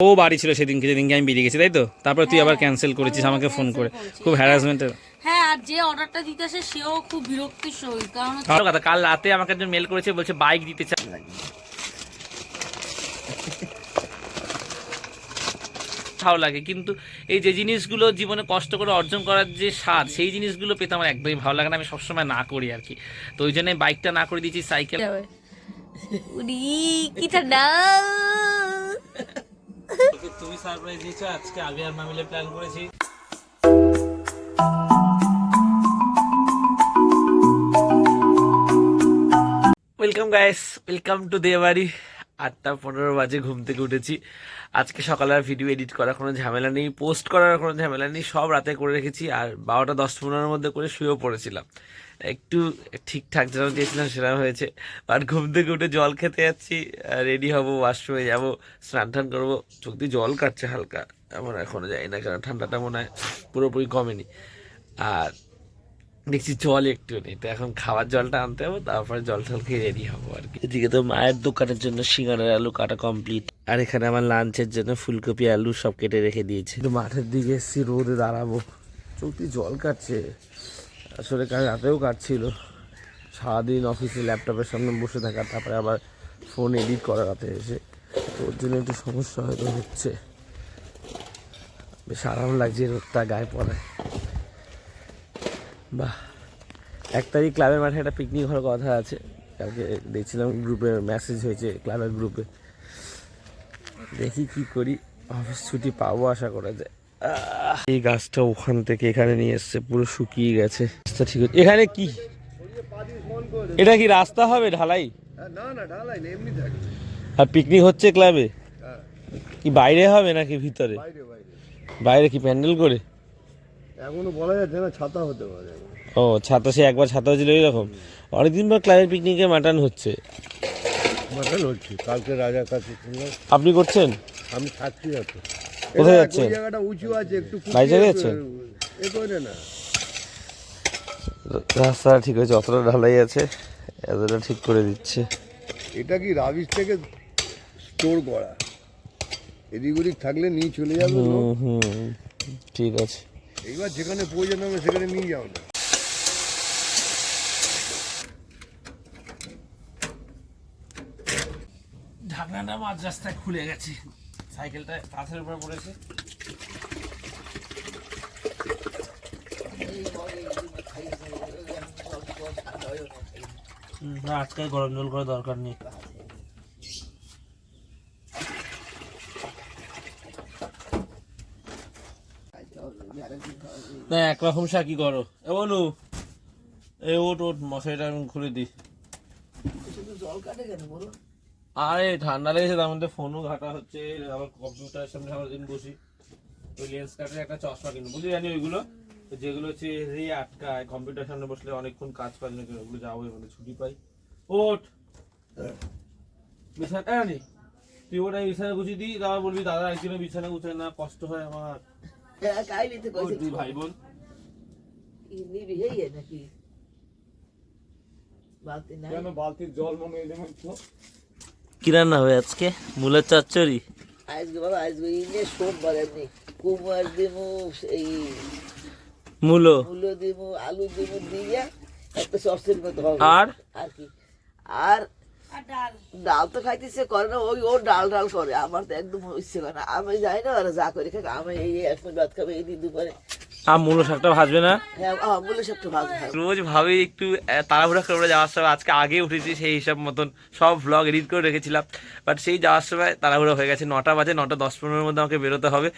ও বাড়ি ছিল সেদিনকে যেদিনকে আমি বেরিয়ে গেছি তাই তো? তারপর তুই আবার ক্যান্সেল করেছিস আমাকে ফোন করে। খুব হ্যারাসমেন্টের হ্যাঁ আর যে অর্ডারটা দিতে আসে সেও খুব বিরক্তির সহিত কারণ ভালো কথা কাল রাতে আমাকে একজন মেল করেছে বলছে বাইক দিতে চাই ভালো লাগে কিন্তু এই যে জিনিসগুলো জীবনে কষ্ট করে অর্জন করার যে স্বাদ সেই জিনিসগুলো পেতে আমার একদমই ভালো লাগে না আমি সবসময় না করি আর কি। তো ওই জন্য বাইকটা না করে দিয়েছি সাইকেল কি ঠান্ডা। তুমি সারপ্রাইজ দিয়েছ আজকে আগে আর মামিলে প্ল্যান করেছি। ওয়েলকাম গাইস ওয়েলকাম টু দেবাড়ি আটটা পনেরো বাজে ঘুম থেকে উঠেছি। আজকে সকালে আর ভিডিও এডিট করার কোনো ঝামেলা নেই পোস্ট করার কোনো ঝামেলা নেই, সব রাতে করে রেখেছি আর বারোটা দশ পনেরোর মধ্যে করে শুয়েও পড়েছিলাম। একটু ঠিকঠাক যেন দিয়েছিলাম সেরকম হয়েছে। আর ঘুম থেকে উঠে জল খেতে যাচ্ছি রেডি হব ওয়াশরুমে যাব, স্নান টান করব। চোখ দিয়ে জল কাটছে হালকা, এমন এখনও যাই না কারণ ঠান্ডাটা মনে হয় পুরোপুরি কমেনি। আর দেখছি জল একটু নেই তো এখন খাবার জলটা আনতে হবে তারপরে জল টল খেয়ে রেডি হব আর কি। এদিকে তো মায়ের দোকানের জন্য সিঙ্গারের আলু কাটা কমপ্লিট আর এখানে আমার লাঞ্চের জন্য ফুলকপি আলু সব কেটে রেখে দিয়েছি। তো মাঠের দিকে এসছি রোদে দাঁড়াবো। চোখ দিয়ে জল কাটছে। আসলে কাল রাতেও কাটছিল। সারাদিন অফিসে ল্যাপটপের সামনে বসে থাকা তারপরে আবার ফোন এডিট করা রাতে এসে। তো ওর জন্য একটু সমস্যা হয়তো হচ্ছে। বেশ আরাম লাগছে রোদটা গায়ে পড়ায়। বাহ। এক তারিখ ক্লাবের মাঠে একটা পিকনিক হওয়ার কথা আছে। কালকে দেখছিলাম গ্রুপে মেসেজ হয়েছে ক্লাবের গ্রুপে দেখি কি করি অফিস ছুটি পাবো আশা করা যায়। এই গাছটা ওখান থেকে এখানে নিয়ে এসছে পুরো শুকিয়ে গেছে। রাস্তা ঠিক আছে এখানে কি? এটা কি রাস্তা হবে ঢালাই? আর পিকনিক হচ্ছে ক্লাবে? কি বাইরে হবে নাকি ভিতরে? বাইরে কি প্যান্ডেল করে? এখনও বলা যাচ্ছে না ছাতা হতে পারে। ও ছাতা সে একবার ছাতা হয়েছিল এরকম অনেকদিন পর ক্লাবের পিকনিকে মাটন হচ্ছে। মাথান হচ্ছে কালকে রাজার কাছে শুনলাম। আপনি করছেন? আমি থাকছি না তো কোথায় যাচ্ছেন? জায়গাটা উঁচু আছে একটু বাইরে যাচ্ছেন? এ করে না। রাস্তা ঠিক আছে অতটা ঢালাই আছে এতটা ঠিক করে দিচ্ছে। এটা কি রাবিশ থেকে স্টোর করা? এদিক ওদিক থাকলে নিয়ে চলে যাবে হুম ঠিক আছে। এইবার যেখানে প্রয়োজন হবে সেখানে নিয়ে যাও না। ঢাকনাটা মাঝ রাস্তায় খুলে গেছে। সাইকেলটা কাঁথের উপর পড়েছে। না আজকে গরম জল করার দরকার নেই। না একরকম শাকি করো? এ বলু এ ওট ওট, মশারিটা আমি খুলে দিই। আরে, ঠান্ডা লেগেছে, তার মধ্যে ফোনও ঘাটা হচ্ছে, আবার কম্পিউটারের সামনে সারাদিন বসি, ওই লেন্স কাটের একটা চশমা কিনবো। বুঝলি, জানি ওইগুলো? যেগুলো হচ্ছে রে আটকায়, কম্পিউটার সামনে বসলে অনেকক্ষণ কাজ পাই না ওগুলো যাব মানে ছুটি পাই। ওঠ বিছানা তুই ওটা বিছানা গুছিয়ে দিই, তারপর বলবি, দাদা, একদিনও বিছানা গুছায় না, কষ্ট হয় আমার। ওঠ দুই ভাই বোন কেন বালতির জল মনে হয় কি রান্না হবে আজকে? মূলের চচ্চড়ি? আজকে বাবা আজকে ইনে সোমবার এমনি। কুমার দিমু এই মূলো। মূলো দিমু আলু দিমু দিয়ে একটা সসের মতো হবে। আর? আর কি? আর ডাল। ডাল তো খাইতেছে করে না ওই ও ডাল ডাল করে আমার তো একদম ইচ্ছে করে না। আমি যাই না ওরা যা করে খাই আমি এই এক মিনিট ভাত খাবে এই দিন দুপুরে। আর মূলো শাকটা ভাজবে না? হ্যাঁ সবটা ভালো খাই রোজ ভাবে একটু তাড়াহুড়া করে যাওয়ার সময় আজকে আগে উঠেছি সেই হিসাব মতন সব ভ্লগ এডিট করে রেখেছিলাম। বাট সেই যাওয়ার সময় তাড়াহুড়া হয়ে গেছে নটা বাজে নটা দশ পনেরোর মধ্যে আমাকে বেরোতে হবে।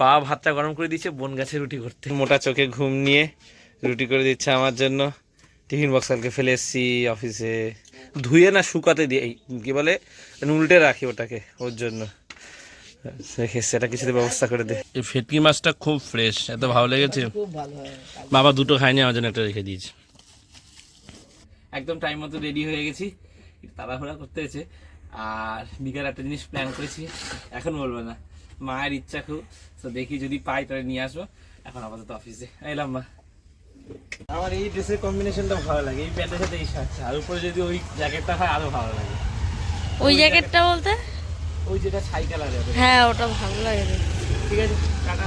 বাবা ভাতটা গরম করে দিচ্ছে বোন গেছে রুটি করতে। মোটা চোখে ঘুম নিয়ে রুটি করে দিচ্ছে আমার জন্য। টিফিন বক্স কালকে ফেলে এসেছি অফিসে। ধুয়ে না শুকাতে দিয়ে কি বলে উল্টে রাখি ওটাকে ওর জন্য। রেখে সেটা কিছুতে ব্যবস্থা করে দে। এই ভেটকি মাছটা খুব ফ্রেশ এত ভালো লেগেছে। খুব বাবা দুটো খায়নি আমার জন্য একটা রেখে দিয়েছে। একদম টাইম মতো রেডি হয়ে গেছি তাড়াহুড়া করতে হয়েছে। আর বিকাল একটা জিনিস প্ল্যান করেছি এখন বলব না। মায়ের ইচ্ছা খুব তো দেখি যদি পাই তাহলে নিয়ে আসব। এখন আপাতত অফিসে এলাম মা আমার এই ড্রেসের কম্বিনেশনটা ভালো লাগে এই প্যান্টের সাথে এই শার্টটা আর উপরে যদি ওই জ্যাকেটটা হয় আরও ভালো লাগে। ওই জ্যাকেটটা বলতে? ওই যেটা ছাই কালারের হ্যাঁ ওটা ভালো লাগে। ঠিক আছে টাটা।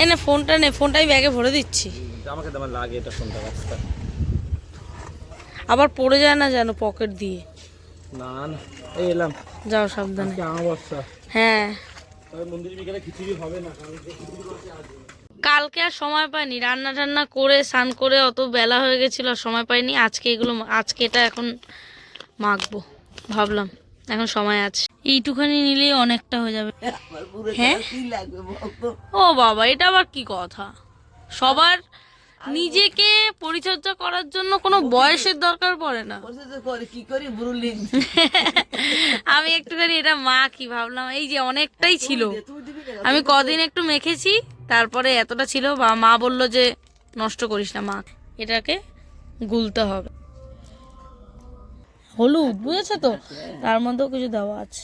এই না ফোনটা নে ফোনটা আমি ব্যাগে ভরে দিচ্ছি। আমাকে তো আমার লাগে এটা ফোনটা রাস্তা আবার পড়ে যায় না যেন পকেট দিয়ে। না না এই এলাম। যাও সাবধানে। অমাবস্যা হ্যাঁ। তবে মন্দির বিকেলে খিচুড়ি হবে না কারণ খিচুড়ি আজ। কালকে আর সময় পাইনি। রান্না টান্না করে স্নান করে অত বেলা হয়ে গেছিল আর সময় পাইনি। আজকে এগুলো আজকে এটা এখন মাখবো ভাবলাম। এখন সময় আছে। এইটুখানি নিলেই অনেকটা হয়ে যাবে। হ্যাঁ? ও বাবা এটা আবার কি কথা? সবার নিজেকে পরিচর্যা করার জন্য কোনো বয়সের দরকার পড়ে না। কি করি আমি একটুখানি এটা মা কি ভাবলাম এই যে অনেকটাই ছিল। দিবি না আমি কদিন একটু মেখেছি তারপরে এতটা ছিল, বা মা বলল যে, নষ্ট করিস না মা, এটাকে গুলতে হবে। হলুদ, বুঝেছ তো? তার মধ্যেও কিছু দেওয়া আছে।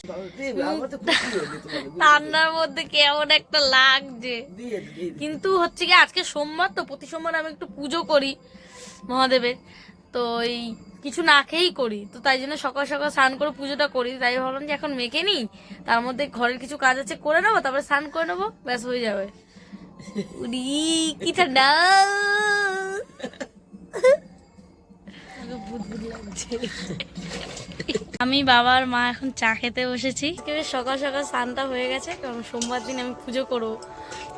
রান্নার মধ্যে কেমন একটা লাগছে কিন্তু হচ্ছে কি, আজকে সোমবার তো, প্রতি সোমবার আমি একটু পুজো করি মহাদেবের। তো এই কিছু না খেয়েই করি, তো তাই জন্য সকাল সকাল স্নান করে পুজোটা করি। তাই ভাবলাম যে, এখন মেখে নিই, তার মধ্যে ঘরের কিছু কাজ আছে, করে নেব, তারপরে স্নান করে নেব, ব্যাস হয়ে যাবে। উরি কি ঠান্ডা আমি বাবার মা এখন চা খেতে বসেছি। সকাল সকাল স্নানটা হয়ে গেছে কারণ সোমবার দিন আমি পুজো করব।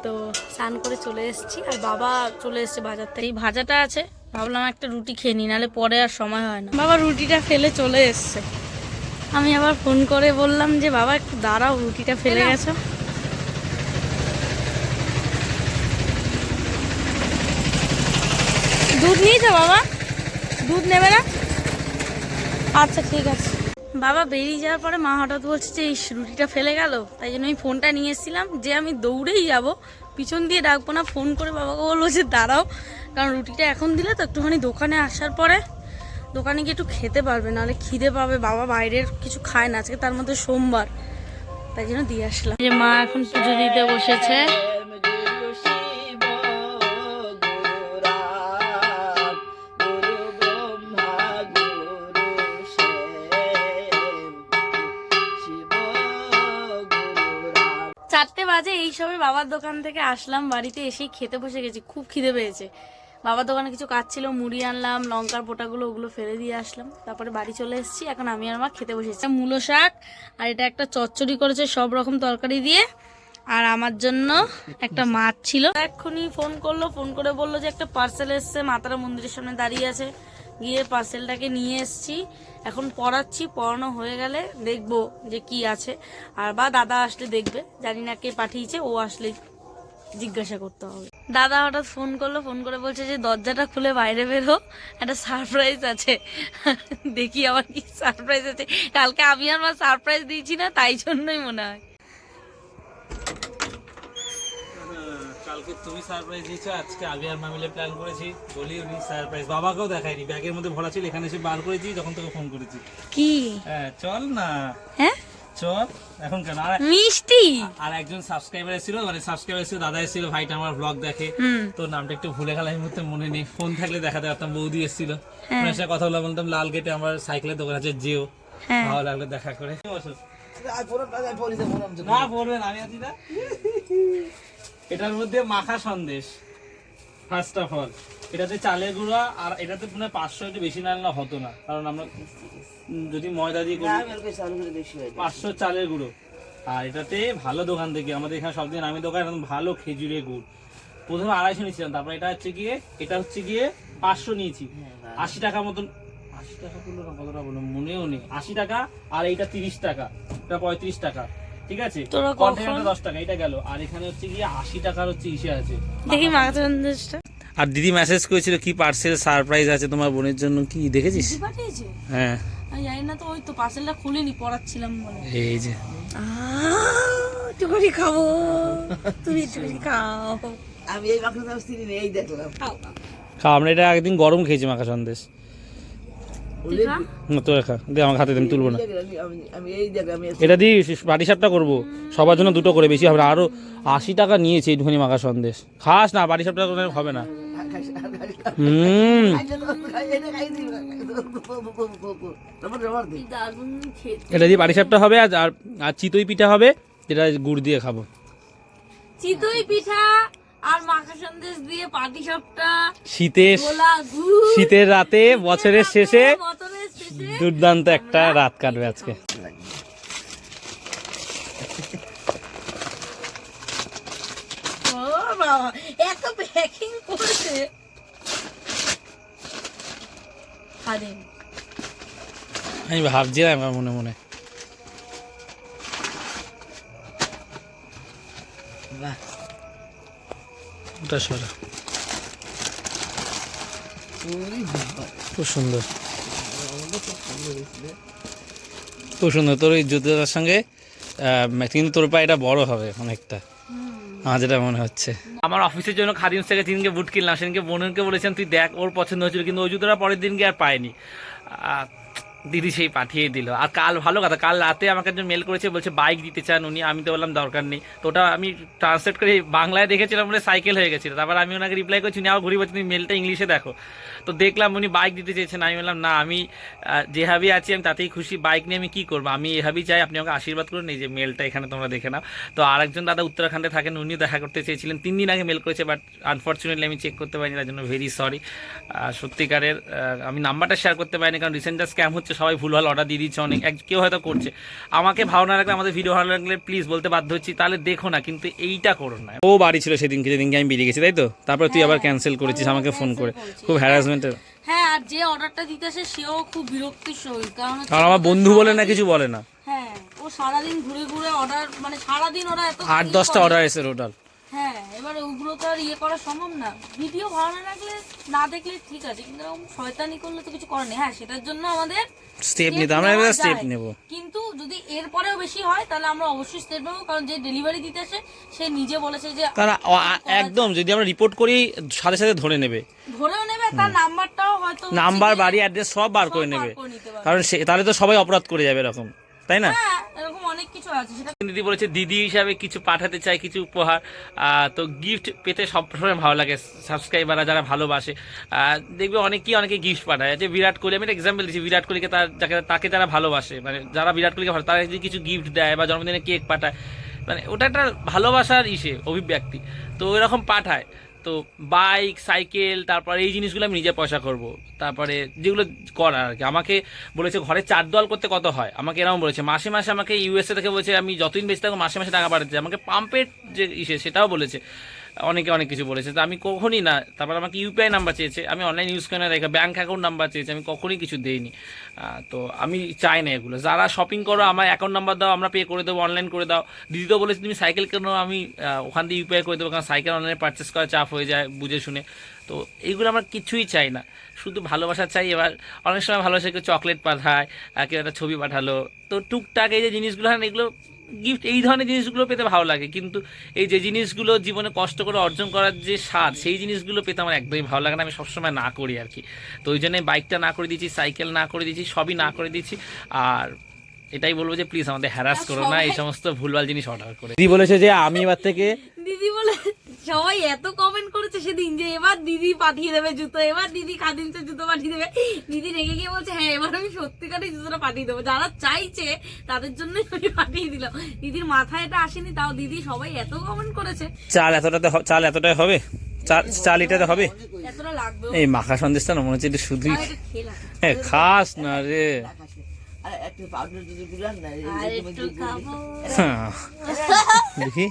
তো স্নান করে চলে এসেছি আর বাবা চলে এসেছে বাজার থেকে। এই ভাজাটা আছে ভাবলাম একটা রুটি খেয়ে নিই নাহলে পরে আর সময় হয় না। বাবা রুটিটা ফেলে চলে এসছে। আমি আবার ফোন করে বললাম যে বাবা একটু দাঁড়াও রুটিটা ফেলে গেছো। দুধ নিয়ে নিয়েছো বাবা? দুধ নেবে না? আচ্ছা ঠিক আছে। বাবা, বেরিয়ে যাওয়ার পরে মা হঠাৎ বলছে যে এই রুটিটা ফেলে গেল। তাই জন্য আমি ফোনটা নিয়ে এসেছিলাম যে, আমি দৌড়েই যাব। পিছন দিয়ে ডাকবো না, ফোন করে বাবাকে বলব যে, দাঁড়াও। কারণ রুটিটা এখন দিলে তো একটুখানি দোকানে আসার পরে দোকানে গিয়ে একটু খেতে পারবে, নাহলে খিদে পাবে। বাবা বাইরের কিছু খায় না, আজকে তার মধ্যে সোমবার। তাই জন্য দিয়ে আসলাম। যে মা এখন পুজো দিতে বসেছে। এই সবে বাবার দোকান থেকে আসলাম, বাড়িতে এসেই খেতে বসে গেছি, খুব খিদে পেয়েছে। বাবার দোকানে কিছু কাজ ছিল, মুড়ি আনলাম, লঙ্কার পোটাগুলো ওগুলো ফেলে দিয়ে আসলাম। তারপরে বাড়ি চলে এসেছি, এখন আমি আর মা খেতে বসেছি। মূলো শাক, আর এটা একটা চচ্চড়ি করেছে সব রকম তরকারি দিয়ে। আর আমার জন্য একটা মাছ ছিল। এক্ষুনি ফোন করল, ফোন করে বলল যে একটা পার্সেল এসছে, মাতারা মন্দিরের সামনে দাঁড়িয়ে আছে। গিয়ে পার্সেলটাকে নিয়ে এসছি। এখন পড়াচ্ছি, পড়ানো হয়ে গেলে দেখব যে কি আছে। আর বা দাদা আসলে দেখবে, জানি না কে পাঠিয়েছে, ও আসলে জিজ্ঞাসা করতে হবে। দাদা হঠাৎ ফোন করল ফোন করে বলছে যে দরজাটা খুলে বাইরে বেরো একটা সারপ্রাইজ আছে। দেখি আবার কি সারপ্রাইজ আছে। কালকে আমি আর সারপ্রাইজ দিয়েছি না, তাই জন্যই মনে হয়। কালকে তুমি সারপ্রাইজ দিয়েছ আজকে আমি আর মামিলে প্ল্যান করেছি। বলি উনি সারপ্রাইজ বাবাকেও দেখাইনি ব্যাগের মধ্যে ভরা ছিল এখানে এসে বার করেছি যখন তোকে ফোন করেছি। কি? হ্যাঁ চল না। হ্যাঁ? চল এখন কেন? আর মিষ্টি? আর একজন সাবস্ক্রাইবার এসেছিল মানে সাবস্ক্রাইবার এসেছিল দাদা এসেছিল ভাইটা আমার ব্লগ দেখে। তো নামটা একটু ভুলে গেলাম এই মুহূর্তে মনে নেই। ফোন থাকলে দেখাতে পারতাম বৌদি এসেছিল। ওনার সাথে কথা বলে বলতাম লাল গেটে আমার সাইকেলের দোকান আছে যেও। হ্যাঁ। ভালো লাগলে দেখা করে। না পড়বেন আমি আছি না। এটার মধ্যে মাখা সন্দেশ ফার্স্ট অফ অল এটাতে চালের গুঁড়া আর এটাতে মনে হয় পাঁচশো একটু বেশি না হতো না কারণ আমরা যদি ময়দা দিয়ে করি হয়ে পাঁচশো চালের গুঁড়ো। আর এটাতে ভালো দোকান থেকে আমাদের এখানে সবদিন আমি দোকান একদম ভালো খেজুরের গুড়। প্রথমে আড়াইশো নিয়েছিলাম তারপর এটা হচ্ছে গিয়ে এটা হচ্ছে গিয়ে পাঁচশো নিয়েছি। আশি টাকা মতন। আশি টাকা না? কতটা বলল মনেও নেই। আশি টাকা আর এইটা তিরিশ টাকা এটা পঁয়ত্রিশ টাকা। ঠিক আছে? কন্টেনারটা দশ টাকা এটা গেল। আর এখানে হচ্ছে গিয়ে আশি টাকার হচ্ছে ইসে আছে। দেখি মাখা সন্দেশটা আর দিদি মেসেজ করেছিল কি পার্সেল সারপ্রাইজ আছে তোমার বোনের জন্য কি দেখেছিস? কি পাঠিয়েছে? হ্যাঁ। আমি জানি না তো ওই তো পার্সেলটা খুলিনি পড়াচ্ছিলাম বলে। এই যে। একটুখানি খাব। তুমি একটুখানি খাও। আমি এই মাখন চিনি নেই এই দেখলাম। খাও আমরা এটা একদিন গরম খেয়েছি মাখা সন্দেশ। না, দে আমার হাতে আমি তুলবো না। এটা দিয়ে বাটি সাপটা করব। সবার জন্য দুটো করে বেশি হবে না। আরও আশি টাকা নিয়েছে এইটুখানি মাখা সন্দেশ। খাস না বাটি সাপটা হবে না। হুম। এটা হবে আর আর- আর চিতই পিঠা হবে যেটা গুড় দিয়ে খাব। চিতই পিঠা আর মাখা সন্দেশ দিয়ে পাটি সাপটা শীতের শীতের রাতে বছরের শেষে দুর্দান্ত একটা রাত কাটবে আজকে। এত প্যাকিং করেছে। আমি ভাবছিলাম আমার মনে মনে। ওটা সরা। খুব সুন্দর। খুব সুন্দর তোর ওই জুতোটার সঙ্গে আহ, কিন্তু তোর পায়ে এটা বড় হবে অনেকটা আমার যেটা মনে হচ্ছে। আমার অফিসের জন্য খাদিমস থেকে তিনকে বুট কিনলাম সেদিনকে বোনকে বলেছিলাম তুই দেখ ওর পছন্দ হয়েছিল কিন্তু ওই জুতোটা পরের দিনকে আর পায়নি। দিদি সেই পাঠিয়ে দিল। আর কাল ভালো কথা, কাল রাতে আমাকে একজন মেল করেছে, বলছে বাইক দিতে চান উনি, আমি তো বললাম দরকার নেই। তো ওটা আমি ট্রান্সলেট করে বাংলায় দেখেছিলাম বলে সাইকেল হয়ে গেছিল। তারপর আমি ওনাকে রিপ্লাই করছি, উনি আবার ঘুরি বলছি তুমি মেলটা ইংলিশে দেখো। তো দেখলাম উনি বাইক দিতে চেয়েছেন। আমি বললাম না আমি যেভাবেই আছি আমি তাতেই খুশি। বাইক নিয়ে আমি কি করব? আমি এভাবেই চাই আপনি আমাকে আশীর্বাদ করুন। এই যে মেলটা এখানে তোমরা দেখে নাও। তো আরেকজন দাদা উত্তরাখণ্ডে থাকেন উনিও দেখা করতে চেয়েছিলেন। তিন দিন আগে মেল করেছে বাট আনফর্চুনেটলি আমি চেক করতে পারিনি তার জন্য ভেরি সরি সত্যিকারের আমি নাম্বারটা শেয়ার করতে পারিনি কারণ রিসেন্ট যা স্ক্যাম হচ্ছে সবাই ভুলভাল অর্ডার দিয়ে দিচ্ছে অনেক। এক কেউ হয়তো করছে। আমাকে ভালো না লাগলে আমাদের ভিডিও ভালো লাগলে প্লিজ বলতে বাধ্য হচ্ছি। তাহলে দেখো না কিন্তু এইটা করো না। ও বাড়ি ছিল সেদিনকে যেদিনকে আমি বেরিয়ে গেছি তাই তো? তারপর তুই আবার ক্যান্সেল করেছিস আমাকে ফোন করে। খুব হ্যারাসমেন্টের হ্যাঁ আর যে অর্ডারটা দিতেছে সেও খুব বিরক্তির সহিত। কারণ আর আমার বন্ধু বলে না কিছু বলে না। হ্যাঁ ও সারাদিন ঘুরে ঘুরে অর্ডার মানে সারাদিন ওরা এত আট দশটা অর্ডার এসে টোটাল ওগুলো তো আর ইয়ে করা সম্ভব না। ভিডিও ভালো না লাগলে না দেখলে ঠিক আছে কিন্তু এরকম শয়তানি করলে তো কিছু করার নেই। হ্যাঁ সেটার জন্য আমাদের স্টেপ নিতে আমরা এবার স্টেপ নেব। কিন্তু যদি এরপরেও বেশি হয় তাহলে আমরা অবশ্যই স্টেপ নেব কারণ যে ডেলিভারি দিতে আসে সে নিজে বলেছে যে তারা একদম যদি আমরা রিপোর্ট করি সাথে সাথে ধরে নেবে। ধরেও নেবে তার নাম্বারটাও হয়তো নাম্বার বাড়ি অ্যাড্রেস সব বার করে নেবে। কারণ সে তাহলে তো সবাই অপরাধ করে যাবে এরকম। তাই না? হ্যাঁ এরকম অনেক কিছু আছে। সেটা দিদি বলেছে দিদি হিসাবে কিছু পাঠাতে চাই কিছু উপহার। তো গিফট পেতে সবসময় ভালো লাগে সাবস্ক্রাইবাররা যারা ভালোবাসে। দেখবে অনেকেই অনেকে গিফট পাঠায়। যে বিরাট কোহলি আমি একটা এক্সাম্পল দিচ্ছি বিরাট কোহলিকে তার যাকে তাকে যারা ভালোবাসে। মানে যারা বিরাট কোহলিকে ভালো তারা যদি কিছু গিফট দেয় বা জন্মদিনে কেক পাঠায় মানে ওটা একটা ভালোবাসার ইসে অভিব্যক্তি। তো এরকম পাঠায়। তো বাইক সাইকেল তারপর এই জিনিসগুলো আমি নিজে পয়সা করব। তারপরে যেগুলো করার আর কি। আমাকে বলেছে, ঘরে চার দল করতে কত হয়? আমাকে এরকম বলেছে, মাসে মাসে আমাকে ইউএসএ থেকে বলেছে, আমি যতদিন বেশি থাকব, মাসে মাসে টাকা পাঠাচ্ছে আমাকে পাম্পের যে ইসে, সেটাও বলেছে। অনেকে, অনেক কিছু বলেছে। তো আমি কখনই না, তারপর আমাকে ইউপিআই নাম্বার চেয়েছে। আমি অনলাইন ইউজ করি না, রেখে ব্যাঙ্ক অ্যাকাউন্ট নাম্বার চেয়েছে। আমি কখনই কিছু দেইনি। তো আমি চাই না এগুলো। যারা শপিং করো, আমার অ্যাকাউন্ট নাম্বার দাও, আমরা পে করে দেবো অনলাইন করে দাও। দিদি তো বলেছে, তুমি সাইকেল কেন, আমি ওখান দিয়ে ইউপিআই করে দেবো, কারণ সাইকেল অনলাইনে পারচেস করা চাপ হয়ে যায়, বুঝে শুনে। তো এইগুলো আমরা কিছুই চাই না। শুধু ভালোবাসা চাই এবার অনেক সময় ভালোবাসা কেউ চকলেট পাঠায় আর কেউ একটা ছবি পাঠালো। তো টুকটাক এই যে জিনিসগুলো হয় এগুলো গিফট এই ধরনের জিনিসগুলো পেতে ভালো লাগে। কিন্তু এই যে জিনিসগুলো জীবনে কষ্ট করে অর্জন করার যে স্বাদ সেই জিনিসগুলো পেতে আমার একদমই ভালো লাগে না। আমি সবসময় না করি আর কি। তো ওই জন্য বাইকটা না করে দিয়েছি সাইকেল না করে দিয়েছি সবই না করে দিয়েছি। আর এটাই বলব যে প্লিজ আমাদের হ্যারাস করো না এই সমস্ত ভুলভাল জিনিস অর্ডার করে। দিদি বলেছে যে আমি এবার থেকে দিদি বলে সবাই এত কমেন্ট করেছে সেদিন যে এবার দিদি পাঠিয়ে দেবে জুতো এবার দিদি খাদিমসে জুতো পাঠিয়ে দেবে। দিদি রেগে গিয়ে বলছে হ্যাঁ এবার আমি সত্যিকারের জুতোটা পাঠিয়ে দেবো। যারা চাইছে তাদের জন্যই আমি পাঠিয়ে দিলাম। দিদির মাথায় এটা আসেনি তাও দিদি সবাই এত কমেন্ট করেছে। চাল এতটাতে চাল এতটাই হবে? চাল চাল এটাতে হবে? এই মাখা সন্দেশটা না মনে হচ্ছে এটা শুধুই আর এটা খেলাম। এ, খাস না রে। দেখি।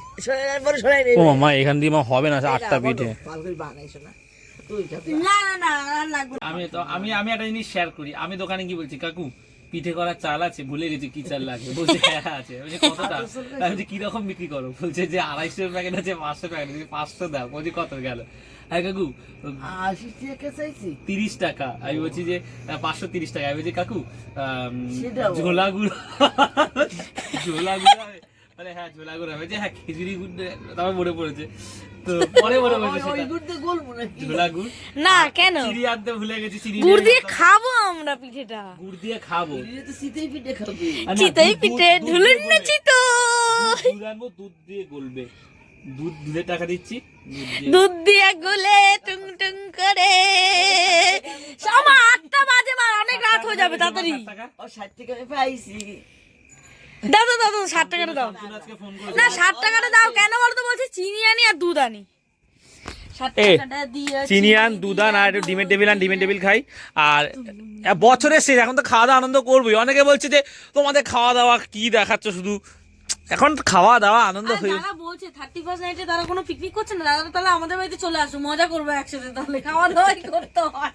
ও মামা এখান দিয়ে হবে না আটটা পিঠে। করে। আমি তো আমি আমি একটা জিনিস শেয়ার করি। আমি দোকানে কি বলছি কাকু পিঠে করার চাল আছে? ভুলে গেছি কি চাল লাগে বলছে হ্যাঁ আছে। বলছে কতটা? আমি বলছি কীরকম বিক্রি করো? বলছে যে আড়াইশো প্যাকেট আছে পাঁচশো প্যাকেট আছে পাঁচশো দাও। বলছি কত গেল? হ্যাঁ কাকু। আশি টাকা চাইছি। তিরিশ টাকা। আমি বলছি যে পাঁচশো তিরিশ টাকা। আমি বলছি কাকু। ঝোলা গুঁড়ো ঝোলা গুঁড়ো মানে হ্যাঁ ঝোলা গুঁড়ো হবে। যে হ্যাঁ খিচুড়ি গুড় তারপর মনে পড়েছে। তো পরে মনে পড়েছে ওই- ওই সেটা। গুড় দিয়ে গোলমো নাকি? ঝোলা গুড় না কেন? চিনি আনতে ভুলে গেছি চিনি গুড় দিয়ে খাব আমরা পিঠেটা। গুড় দিয়ে খাব। তো শীতেই পিঠে খাবি। চিতই দুধ- পিঠে দুধ- দুধ ঢুলুন দিয়ে না গলবে। চিতো দুধ আনব দুধ দিয়ে গলবে। দুধ দুধের টাকা দিচ্ছি। দুধ দিয়ে- গুলে টুং টুং করে। সময় আটটা বাজে বা অনেক রাত হয়ে যাবে তাড়াতাড়ি। ও ষাট টাকা আমি পাইছি। দাও দাও দাও দাও, ষাট টাকাটা দাও। আজকে ফোন করে না ষাট টাকাটা দাও। কেন বলো তো বলছি চিনি আনি আর দুধ আনি। চিনি আন দুধ আন আর একটু ডিমের টেবিল আন ডিমের টেবিল খাই। আর বছরের শেষ এখন তো খাওয়া দাওয়া আনন্দ করবোই। অনেকে বলছে যে তোমাদের খাওয়া দাওয়া কি দেখাচ্ছ শুধু? এখন খাওয়া দাওয়া আনন্দ হয়ে বলছে থার্টি ফার্স্ট নাইটে তারা কোনো পিকনিক করছে না তারা তাহলে আমাদের বাড়িতে চলে আসো মজা করব একসাথে তাহলে। খাওয়া দাওয়াই করতে হয়।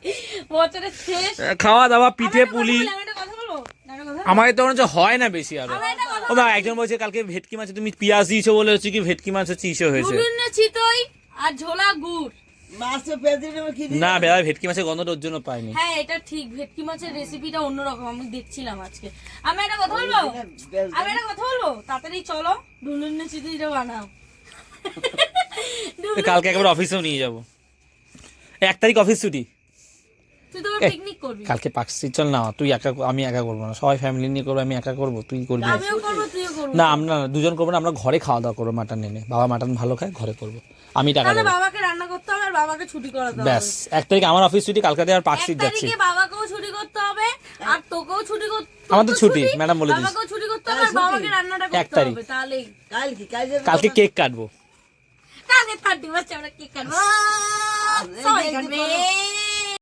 বছরের শেষ। খাওয়া দাওয়া পিঠে পুলি। বলি, আমি একটা কথা বলব? আমি একটা কথা আমার তো মনে হচ্ছে হয় না বেশি আরও। ও মা একজন বলছে কালকে ভেটকি মাছে তুমি পেঁয়াজ দিয়েছ বলে হচ্ছে কি ভেটকি মাছ হচ্ছে ইসে হয়েছে। আর ঝোলা গুড়। না বেলা ভেটকি মাছের গন্ধটা ওর জন্য পাইনি। হ্যাঁ এটা ঠিক ভেটকি মাছের রেসিপিটা অন্যরকম আমি দেখছিলাম আজকে। আমি একটা কথা বলব? আমি একটা কথা বলব? তাড়াতাড়ি চলো ঢুলুন্নে চিতইটা বানাও। কালকে একবার অফিসেও নিয়ে যাব। এক তারিখ অফিস ছুটি। তুই তো পিকনিক করবি। কালকে পাকসি চল না তুই একা আমি একা করব না। সবাই ফ্যামিলি নিয়ে করব আমি একা করব তুই করবি। আমিও করব তুইও করব। না আমরা না, দুজন করব না আমরা ঘরে খাওয়া দাওয়া করব মাটন এনে। বাবা মাটন ভালো খায় ঘরে করব। আমি টাকা দেবো। বাবাকে রান্না করতে হবে আর বাবাকে ছুটি করাতে হবে। ব্যাস এক তারিখ আমার অফিস ছুটি কালকে আর এক পাকসিট যাচ্ছি। তারিখে বাবাকেও ছুটি করতে হবে আর তোকেও ছুটি করতে আমাদের ছুটি, ম্যাডাম বলে দিয়েছে। বাবাকেও ছুটি করতে হবে আর বাবাকে রান্নাটা এক করতে হবে তাহলে কাল কি কালকে কেক কাটবো। কালকে থার্টি আমরা কেক কাটবো। সবাই কাটবে